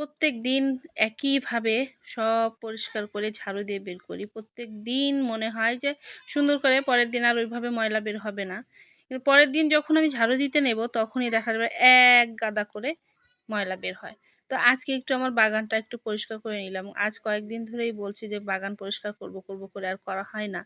প্রত্যেক দিন একইভাবে সব পরিষ্কার করে ঝাড়ু দিয়ে বের করি। প্রত্যেক দিন মনে হয় যে সুন্দর করে পরের দিন আর ওইভাবে ময়লা বের হবে না। কিন্তু পরের দিন যখন আমি ঝাড়ু দিতে নেব তখনই দেখা যাবে এক গাদা করে ময়লা বের হয়। তো আজকে একটু আমার বাগানটা একটু পরিষ্কার করে নিলাম। আজ কয়েকদিন ধরেই বলছি যে বাগান পরিষ্কার করব করব করে আর করা হয় না।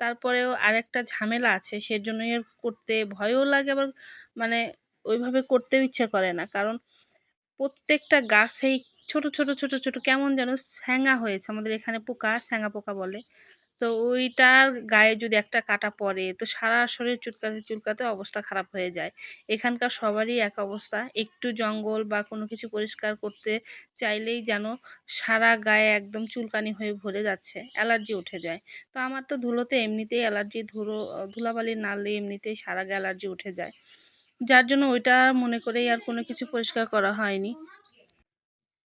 তারপরেও আরেকটা ঝামেলা আছে, সেজন্যই করতে ভয়ও লাগে আবার মানে ওইভাবে করতেও ইচ্ছে করে না। কারণ প্রত্যেকটা গাছেই ছোট ছোট ছোট ছোট কেমন যেন স্যাঙা হয়েছে। আমাদের এখানে পোকা, স্যাঙা পোকা বলে। তো ওইটার গায়ে যদি একটা কাটা পড়ে, তো সারা শরীর চুলকাতে চুলকাতে অবস্থা খারাপ হয়ে যায়। এখানকার সবারই এক অবস্থা। একটু জঙ্গল বা কোনো কিছু পরিষ্কার করতে চাইলেই যেন সারা গায়ে একদম চুলকানি হয়ে ভরে যাচ্ছে, অ্যালার্জি উঠে যায়। তো আমার তো ধুলোতে এমনিতেই অ্যালার্জি, ধুলো ধুলাবালি নাড়লে এমনিতেই সারা গায়ে অ্যালার্জি উঠে যায়। যার জন্য ওইটা মনে করেই আর কোনো কিছু পরিষ্কার করা হয়নি।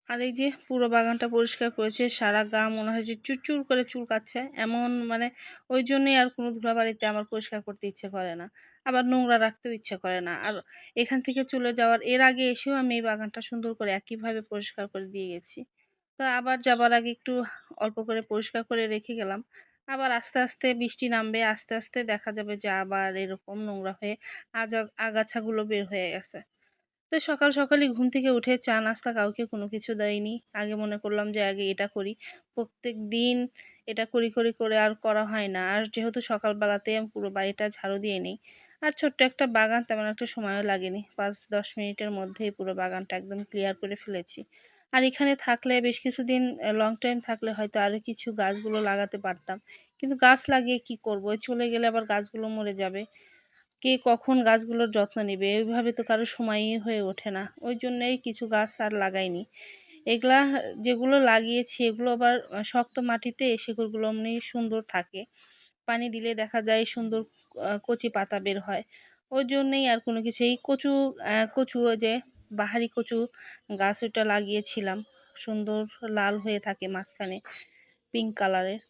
আর এই যে পুরো বাগানটা পরিষ্কার করেছে, সারা গা মনে হয় যে চুরচুর করে চুলকাচ্ছে এমন মানে ওই জন্যই আর কোনো ধুলাবাড়িতে আমার পরিষ্কার করতে ইচ্ছে করে না। আবার নোংরা রাখতেও ইচ্ছে করে না। আর এখান থেকে চলে যাওয়ার এর আগে এসেও আমি এই বাগানটা সুন্দর করে একইভাবে পরিষ্কার করে দিয়ে গেছি। তো আবার যাবার আগে একটু অল্প করে পরিষ্কার করে রেখে গেলাম। আবার আস্তে আস্তে বৃষ্টি নামবে, আস্তে আস্তে দেখা যাবে যে আবার এরকম নোংরা হয়ে আগা, আগাছাগুলো বের হয়ে গেছে। তো সকাল সকালই ঘুম থেকে উঠে চা নাস্তা কাউকে কোনো কিছু দেয়নি। আগে মনে করলাম যে আগে এটা করি। প্রত্যেক দিন এটা করি করি, করে আর করা হয় না। আর যেহেতু সকালবেলাতে আমি পুরো বাড়িটা ঝাড়ু দিয়ে নিই, আর ছোট্ট একটা বাগান তেমন একটা সময়ও লাগেনি। পাঁচ, দশ মিনিটের মধ্যেই পুরো বাগানটা একদম ক্লিয়ার করে ফেলেছি। আর এখানে থাকলে বেশ কিছুদিন লং টাইম থাকলে হয়তো আরও কিছু গাছগুলো লাগাতে পারতাম। কিন্তু গাছ লাগিয়ে কি করব? চলে গেলে আবার গাছগুলো মরে যাবে। কে কখন গাছগুলোর যত্ন নেবে? এইভাবে তো কারও সময়ই হয়ে ওঠে না। ওই জন্যই কিছু গাছ আর লাগাইনি। এগুলা যেগুলো লাগিয়েছি, এগুলো আবার শক্ত মাটিতে সেগুলো এমনি সুন্দর থাকে। পানি দিলে দেখা যায় সুন্দর কচি পাতা বের হয়। ওই জন্যেই আর কোনো কিছু। এই কচু কচু যে বাহারি কচু গাছ ওটা লাগিয়েছিলাম। সুন্দর লাল হয়ে থাকে মাঝখানে পিঙ্ক কালারের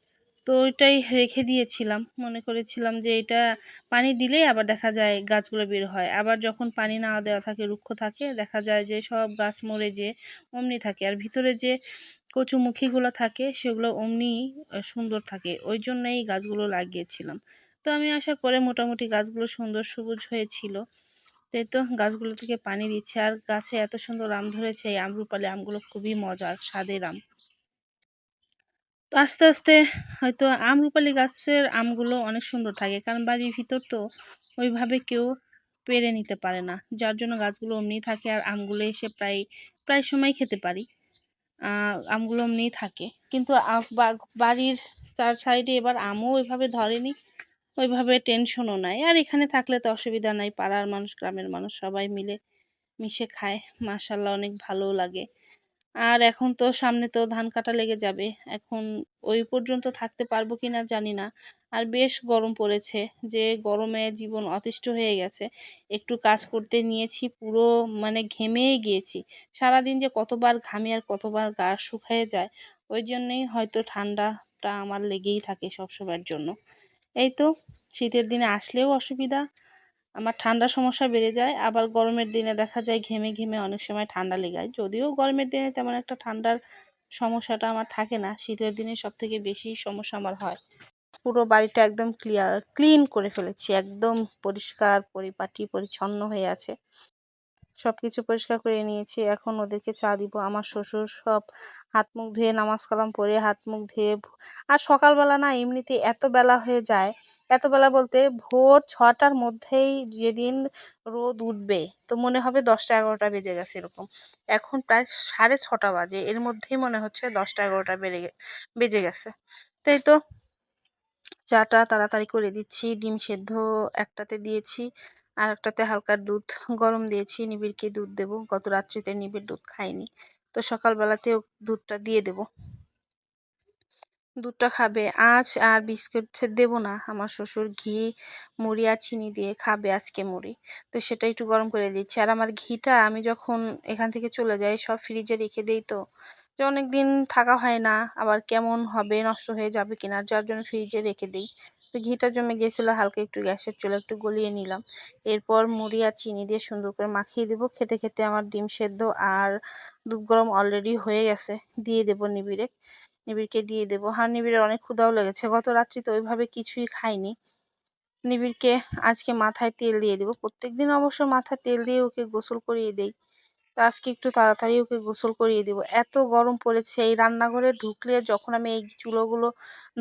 তো ওইটাই রেখে দিয়েছিলাম। মনে করেছিলাম যে এটা পানি দিলেই আবার দেখা যায় গাছগুলো বের হয়। আবার যখন পানি না দেওয়া থাকে, রুক্ষ থাকে, দেখা যায় যে সব গাছ মরে যে অমনি থাকে। আর ভিতরে যে কচুমুখীগুলো থাকে, সেগুলো অমনি সুন্দর থাকে। ওই জন্যই গাছগুলো লাগিয়েছিলাম। তো আমি আসার পরে মোটামুটি গাছগুলো সুন্দর সবুজ হয়েছিল। তাই তো গাছগুলো থেকে পানি দিচ্ছে। আর গাছে এত সুন্দর আম ধরেছে, এই আমরুপালি আমগুলো খুবই মজার, স্বাদের আম। তো আস্তে আস্তে হয়তো আমরুপালি গাছের আমগুলো অনেক সুন্দর থাকে, কারণ বাড়ির ভিতর তো ওইভাবে কেউ পেরে নিতে পারে না। যার জন্য গাছগুলো অমনিই থাকে আর আমগুলো এসে প্রায় প্রায় সময় খেতে পারি। আমগুলো এমনিই থাকে। কিন্তু বাড়ির চার সাইডে এবার আমও ওইভাবে ধরেনি। ওইভাবে টেনশনও নাই। আর এখানে থাকলে তো অসুবিধা নাই, পাড়ার মানুষ, গ্রামের মানুষ সবাই মিলে মিশে খায়। মাসাল্লাহ অনেক ভালোও লাগে। আর এখন তো সামনে তো ধান কাটা লেগে যাবে। এখন ওই পর্যন্ত থাকতে পারব কি না জানি না। আর বেশ গরম পড়েছে, যে গরমে জীবন অতিষ্ঠ হয়ে গেছে। একটু কাজ করতে নিয়েছি, পুরো মানে ঘেমেই গিয়েছি। সারাদিন যে কতবার ঘামে আর কতবার গা শুকিয়ে যায়, ওই জন্যেই হয়তো ঠান্ডাটা আমার লেগেই থাকে সবসময়ের জন্য। এই তো, শীতের দিনে আসলেও অসুবিধা। আমার ঠান্ডার সমস্যা বেড়ে যায়, আবার গরমের দিনে দেখা যায় ঘেমে ঘেমে অনেক সময় ঠান্ডা লেগে যায় যদিও গরমের দিনে তেমন একটা ঠান্ডার সমস্যাটা আমার থাকে না, শীতের দিনে সব থেকে বেশি সমস্যা আমার হয়। পুরো বাড়িটা একদম ক্লিয়ার ক্লিন করে ফেলেছি, একদম পরিষ্কার, পরিপাটি, পরিচ্ছন্ন হয়ে আছে। সব কিছু পরিষ্কার করে নিয়েছি। এখন ওদেরকে চা দিব, আমার শ্বশুর সব হাত মুখ ধুয়ে নামাজ কালাম পরে হাত মুখ ধুয়ে আর সকালবেলা না এমনিতে এত বেলা হয়ে যায়, এত বেলা বলতে ভোর ছটার মধ্যেই যেদিন রোদ উঠবে, তো মনে হবে দশটা এগারোটা বেজে গেছে এরকম। এখন প্রায় সাড়ে ছটা বাজে, এর মধ্যেই মনে হচ্ছে দশটা এগারোটা বেড়ে বেজে গেছে। তাই তো চাটা তাড়াতাড়ি করে দিচ্ছি, ডিম সেদ্ধ একটাতে দিয়েছি। আর একটাতে হালকা দুধ গরম দিয়েছি, নিবিড়কে দুধ দেবো। গত রাত্রিতে নিবিড় দুধ খাইনি। তো সকালবেলাতেও দুধটা দিয়ে দেব। দুধটা খাবে, আজ আর বিস্কুট দেব না। আমার শ্বশুর ঘি, মুড়ি আর চিনি দিয়ে খাবে আজকে মুড়ি। তো সেটা একটু গরম করে দিচ্ছি। আর আমার ঘিটা আমি যখন এখান থেকে চলে যাই, সব ফ্রিজে রেখে দিই তো, যে অনেক দিন থাকা হয় না, আবার কেমন হবে, নষ্ট হয়ে যাবে কিনা, যার জন্য ফ্রিজে রেখে দিই। তো ঘিটা জমে গিয়েছিল, হালকা একটু গ্যাসের চুলা একটু গলিয়ে নিলাম। এরপর মুড়ি আর চিনি দিয়ে সুন্দর করে মাখিয়ে দেবো। খেতে খেতে আমার ডিম সেদ্ধ আর দুধ গরম অলরেডি হয়ে গেছে। দিয়ে দেবো নিবিড়ে নিবিড়কে দিয়ে দেবো। আর নিবিড়ের অনেক ক্ষুধাও লেগেছে। গত রাত্রি তো ওইভাবে কিছুই খাইনি। নিবিড়কে আজকে মাথায় তেল দিয়ে দেবো। প্রত্যেক দিন অবশ্য মাথায় তেল দিয়ে ওকে গোসল করিয়ে দেই। আজকে একটু তাড়াতাড়ি ওকে গোসল করিয়ে দেবো। এত গরম পড়েছে, এই রান্নাঘরে ঢুকলে যখন আমি এই চুলোগুলো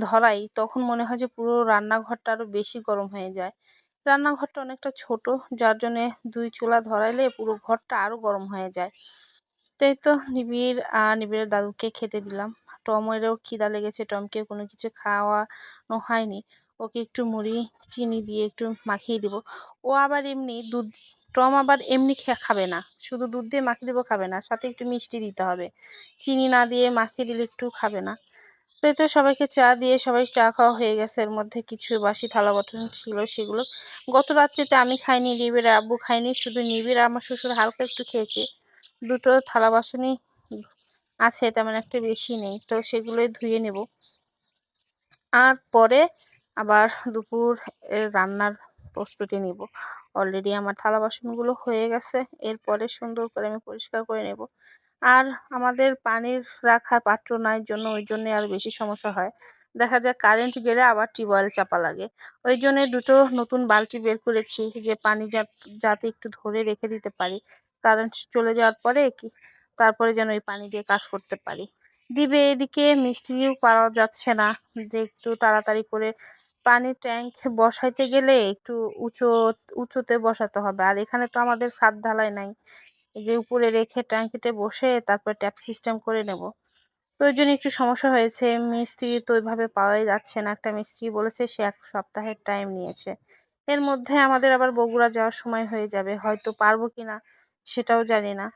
ধরাই, তখন মনে হয় যে পুরো রান্নাঘরটা আরও বেশি গরম হয়ে যায়। রান্নাঘরটা অনেকটা ছোট, যার জন্যে দুই চুলা ধরাইলে পুরো ঘরটা আরও গরম হয়ে যায়। তাই তো নিবিড় নিবিড়ের দাদুকে খেতে দিলাম। টমেরও খিদা লেগেছে, টমকে কোনো কিছু খাওয়ানো হয়নি। ওকে একটু মুড়ি, চিনি দিয়ে একটু মাখিয়ে দিব। ও আবার এমনি দুধ টম আবার এমনি খাবে না। শুধু দুধ দিয়ে মাখিয়ে দেবো, খাবে না। সাথে একটু মিষ্টি দিতে হবে। চিনি না দিয়ে মাখিয়ে দিলে একটু খাবে না। তাই তো সবাইকে চা দিয়ে সবাই চা খাওয়া হয়ে গেছে। এর মধ্যে কিছু বাসি থালা বাটন ছিল সেগুলো। গত রাত্রিতে আমি খাইনি, নিবিড় আব্বু খাইনি। শুধু নিবিড় আমার শ্বশুর হালকা একটু খেয়েছে। দুটো থালা বাসনই আছে, তেমন একটা বেশি নেই। তো সেগুলোই ধুয়ে নেব। আর পরে আবার দুপুর রান্নার প্রস্তুতি নিব। অলরেডি আমার থালা বাসনগুলো হয়ে গেছে, এরপরে সুন্দর করে আমি পরিষ্কার করে নেব। আর আমাদের পানির রাখার পাত্র নাই জন্য ওই জন্যে আর বেশি সমস্যা হয়। দেখা যায় কারেন্ট গেলে আবার টিউবওয়েল চাপা লাগে। ওই জন্যে দুটো নতুন বালতি বের করেছি যে পানি যাতে একটু ধরে রেখে দিতে পারি। কারেন্ট চলে যাওয়ার পরে কি, তারপরে যেন ওই পানি দিয়ে কাজ করতে পারি। দিবে এদিকে মিস্ত্রিও পাওয়া যাচ্ছে না, যে একটু তাড়াতাড়ি করে পানির ট্যাঙ্ক বসাইতে গেলে একটু উঁচু, উঁচুতে বসাতে হবে। আর এখানে তো আমাদের ছাদ ঢালাই নাই। যে উপরে রেখে ট্যাঙ্কিতে বসে তারপর ট্যাপ সিস্টেম করে নেব। তো ওই জন্য একটু সমস্যা হয়েছে। মিস্ত্রি তো ওইভাবে পাওয়াই যাচ্ছে না। একটা মিস্ত্রি বলেছে সে এক সপ্তাহের টাইম নিয়েছে। এর মধ্যে আমাদের আবার বগুড়া যাওয়ার সময় হয়ে যাবে। হয়তো পারব কি না সেটাও জানি না।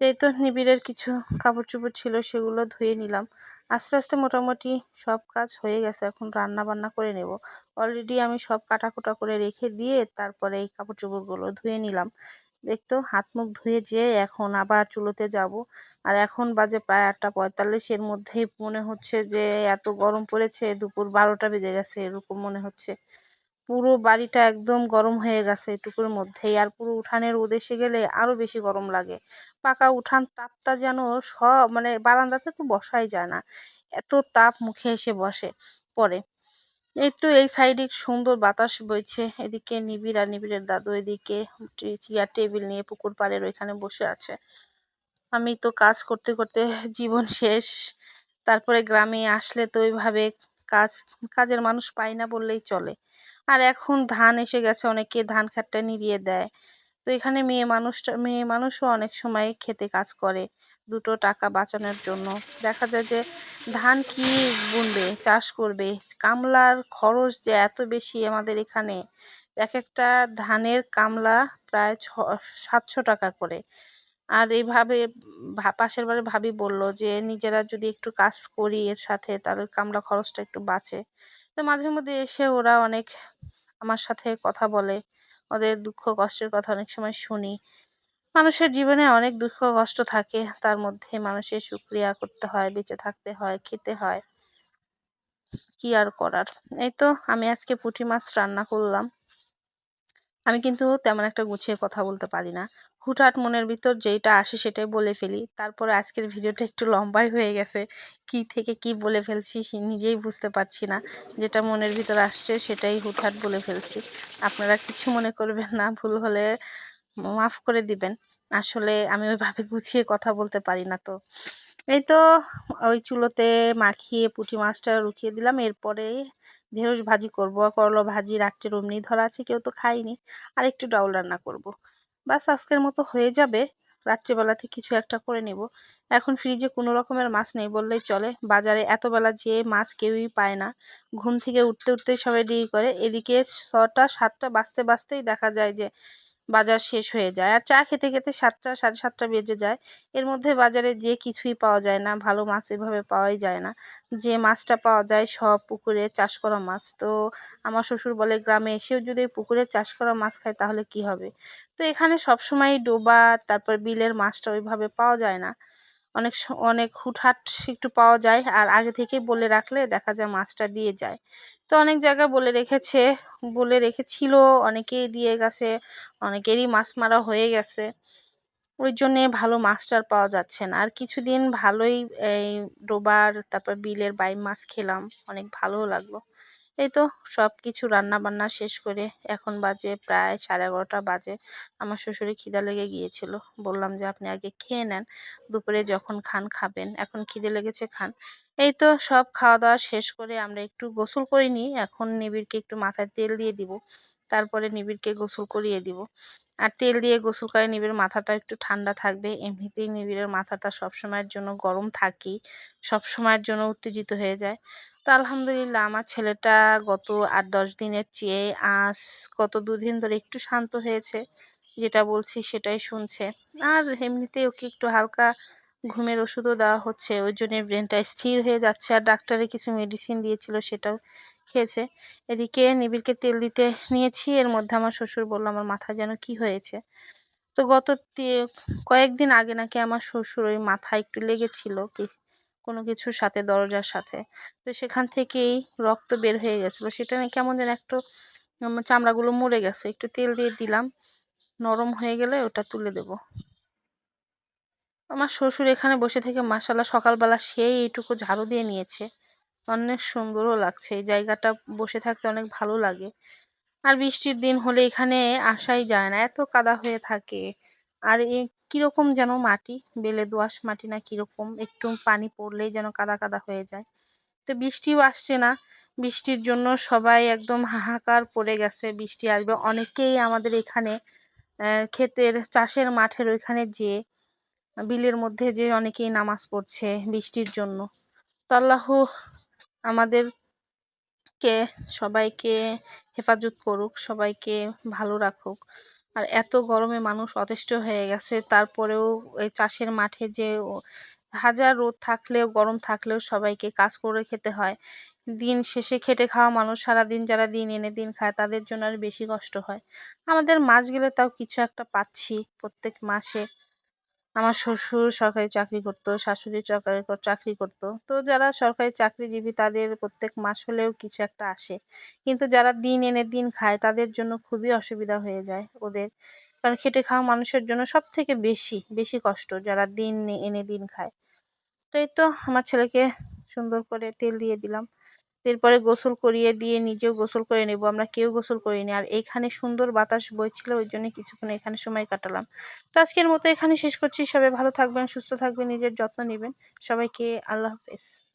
এই তো নিবিড়ের কিছু কাপড় চোপড় ছিল, সেগুলো ধুয়ে নিলাম। আস্তে আস্তে মোটামুটি সব কাজ হয়ে গেছে, এখন রান্না বান্না করে নেব। অলরেডি আমি সব কাটাকুটা করে রেখে দিয়ে তারপরে এই কাপড় চোপড়গুলো ধুয়ে নিলাম। দেখতো হাত মুখ ধুয়ে যেয়ে এখন আবার চুলোতে যাব। আর এখন বাজে প্রায় আটটা পঁয়তাল্লিশের মধ্যেই মনে হচ্ছে যে এত গরম পড়েছে, দুপুর বারোটা বেজে গেছে, এরকম মনে হচ্ছে। পুরো বাড়িটা একদম গরম হয়ে গেছে এটুকুর মধ্যেই। আর পুরো উঠানের এসে গেলে আরও বেশি গরম লাগে। পাকা উঠান তাপটা যেন সব মানে বারান্দাতে তো বসাই যায় না। এত তাপ মুখে এসে বসে পড়ে। একটু এই সাইডে সুন্দর বাতাস বইছে। এদিকে নিবিড় আর নিবিড়ের দাদু এদিকে চেয়ার, টেবিল নিয়ে পুকুর পাড়ের ওইখানে বসে আছে। আমি তো কাজ করতে করতে জীবন শেষ। তারপরে গ্রামে আসলে তো ওইভাবে কাজ, কাজের মানুষ পাই না বললেই চলে। আর এখন ধান এসে গেছে, অনেকে ধান খাটটা নিড়িয়ে দেয়। তো এখানে মেয়ে মানুষটা, মেয়ে মানুষও অনেক সময় খেতে কাজ করে দুটো টাকা বাঁচানোর জন্য। দেখা যায় যে ধান কি বুনবে, চাষ করবে, কামলার খরচ যে এত বেশি আমাদের এখানে, এক একটা ধানের কামলা প্রায় ছ, সাতশো টাকা করে। আর এইভাবে পাশের বাড়ির ভাবি বলল যে, নিজেরা যদি একটু কাজ করি এর সাথে, তাহলে কামলা খরচটা একটু বাঁচে। তো মাঝে মধ্যে এসে ওরা অনেক আমার সাথে কথা বলে। ওদের দুঃখ কষ্টের কথা অনেক সময় শুনি। মানুষের জীবনে অনেক দুঃখ কষ্ট থাকে। তার মধ্যে মানুষের সুক্রিয়া করতে হয়, বেঁচে থাকতে হয়, খেতে হয়। কি আর করার? এই তো আমি আজকে পুঁটি মাছ রান্না করলাম। আমি কিন্তু তেমন একটা গুছিয়ে কথা বলতে পারি না। হুটহাট মনের ভিতর যেইটা আসে সেটাই বলে ফেলি। তারপরে আজকের ভিডিওটা একটু লম্বাই হয়ে গেছে। কি থেকে কি বলে ফেলছি নিজেই বুঝতে পারছি না। যেটা মনের ভিতর আসছে সেটাই হুটহাট বলে ফেলছি। আপনারা কিছু মনে করবেন না, ভুল হলে মাফ করে দিবেন। আসলে আমি ওইভাবে গুছিয়ে কথা বলতে পারি না তো। এই তো ওই চুলোতে মাখিয়ে পুঁটি মাছটা রুখিয়ে দিলাম। এরপরে ঢেঁড়স ভাজি করব। করলা ভাজি রাত্রে অমনি ধরা আছে, কেউ তো খায়নি। আর একটু ডাউল রান্না করব। বাস আজকের মতো হয়ে যাবে। রাত্রিবেলাতে কিছু একটা করে নেব। এখন ফ্রিজে কোনো রকমের মাছ নেই বললেই চলে। বাজারে এতবেলা যে মাছ কেউই পায় না। ঘুম থেকে উঠতে, উঠতেই সবাই ডিল করে। এদিকে ছটা, সাতটা বাঁচতে বাঁচতেই দেখা যায় যে বাজার শেষ হয়ে যায়। আর চা খেতে খেতে সাতটা, সাড়ে সাতটা বেজে যায়। এর মধ্যে বাজারে যে কিছুই পাওয়া যায় না, ভালো মাছ এভাবে পাওয়াই যায় না। যে মাছটা পাওয়া যায় সব পুকুরে চাষ করা মাছ। তো আমার শ্বশুর বলে, গ্রামে এসেও যদি পুকুরে চাষ করা মাছ খায়, তাহলে কি হবে? তো এখানে সবসময় ডোবা, তারপর বিলের মাছটা ওইভাবে পাওয়া যায় না। অনেক অনেক হুটহাট একটু পাওয়া যায়। আর আগে থেকেই বলে রাখলে দেখা যায় মাছটা দিয়ে যায়। তো অনেক জায়গায় বলে রেখেছে, বলে রেখেছিল, অনেকেই দিয়ে গেছে, অনেকেরই মাছ মারা হয়ে গেছে। ওই জন্যে ভালো মাছটার পাওয়া যাচ্ছে না। আর কিছুদিন ভালোই এই ডোবার তারপর বিলের বাইম মাছ খেলাম, অনেক ভালোও লাগল। এই তো সব কিছু রান্না বান্না শেষ করে এখন বাজে প্রায় সাড়ে এগারোটা বাজে। আমার শ্বশুরে খিদা লেগে গিয়েছিল। বললাম যে, আপনি আগে খেয়ে নেন। দুপুরে যখন খান, খাবেন। এখন খিদে লেগেছে, খান। এই তো সব খাওয়া দাওয়া শেষ করে আমরা একটু গোসল করে করিনি। এখন নিবিড়কে একটু মাথায় তেল দিয়ে দিব। তারপরে নিবিড়কে গোসল করিয়ে দিব। আর তেল দিয়ে গোসল করে নিবিড় মাথাটা একটু ঠান্ডা থাকবে। এমনিতেই নিবিড়ের মাথাটা সবসময়ের জন্য গরম থাকেই, সবসময়ের জন্য উত্তেজিত হয়ে যায়। তো আলহামদুলিল্লাহ আমার ছেলেটা গত আট, দশ দিনের চেয়ে আজ গত দুদিন ধরে একটু শান্ত হয়েছে, যেটা বলছি সেটাই শুনছে। আর এমনিতেই ওকে একটু হালকা ঘুমের ওষুধও দেওয়া হচ্ছে, ওই জন্যে ব্রেনটা স্থির হয়ে যাচ্ছে আর ডাক্তারে কিছু মেডিসিন দিয়েছিল সেটাও খেয়েছে। এদিকে নিবিড়কে তেল দিতে নিয়েছি, এর মধ্যে আমার শ্বশুর বলল, আমার মাথা যেন কি হয়েছে? তো গত কয়েকদিন আগে নাকি আমার শ্বশুর ওই মাথা একটু লেগেছিল, কি, কোনো কিছুর সাথে, দরজার সাথে। তো সেখান থেকেই রক্ত বের হয়ে গেছিল। সেটা নিয়ে কেমন যেন একটু চামড়াগুলো মরে গেছে। একটু তেল দিয়ে দিলাম, নরম হয়ে গেলে ওটা তুলে দেব। আমার শ্বশুর এখানে বসে থেকে মাসাল্লাহ সকালবেলা সেই এইটুকু ঝাড়ু দিয়ে নিয়েছে। অনেক সুন্দরও লাগছে। এই জায়গাটা বসে থাকতে অনেক ভালো লাগে। আর বৃষ্টির দিন হলে এখানে আসাই যায় না। এত কাদা হয়ে থাকে। আর এ কীরকম যেন মাটি? বেলে দোআঁশ মাটি না কীরকম? একটু পানি পড়লেই যেন কাদা কাদা হয়ে যায়। তো বৃষ্টিও আসছে না। বৃষ্টির জন্য সবাই একদম হাহাকার পড়ে গেছে। বৃষ্টি আসবে। অনেকেই আমাদের এখানে ক্ষেতের চাষের মাঠের ওইখানে যে বিলের মধ্যে যে অনেকেই নামাজ পড়ছে বৃষ্টির জন্য। তো আল্লাহ আমাদেরকে, সবাইকে হেফাজত করুক, সবাইকে ভালো রাখুক। আর এত গরমে মানুষ অতিষ্ঠ হয়ে গেছে, তারপরেও এই চাষের মাঠে যে হাজার রোদ থাকলেও, গরম থাকলেও সবাইকে কাজ করে খেতে হয়। দিন শেষে খেটে খাওয়া মানুষ সারাদিন যারা দিন এনে দিন খায়, তাদের জন্য আর বেশি কষ্ট হয়। আমাদের মাস গেলে তাও কিছু একটা পাচ্ছি প্রত্যেক মাসে। আমার শ্বশুর সরকারি চাকরি করতো, শাশুড়ি সরকারি চাকরি করতো। তো যারা সরকারি চাকরিজীবী তাদের প্রত্যেক মাস হলেও কিছু একটা আসে। কিন্তু যারা দিন এনে দিন খায়, তাদের জন্য খুবই অসুবিধা হয়ে যায় ওদের। কারণ খেটে খাওয়া মানুষের জন্য সব থেকে বেশি বেশি কষ্ট যারা দিন এনে দিন খায়। তাই তো আমার ছেলেকে সুন্দর করে তেল দিয়ে দিলাম। এরপরে গোসল করিয়ে দিয়ে নিজেও গোসল করে নেব, আমরা কেউ গোসল করিনি। আর এখানে সুন্দর বাতাস বইছিল, ওই জন্য কিছুক্ষণ এখানে সময় কাটালাম। তো আজকের মতো এখানে শেষ করছি। সবাই ভালো থাকবেন, সুস্থ থাকবেন, নিজের যত্ন নেবেন। সবাইকে আল্লাহ হাফেজ।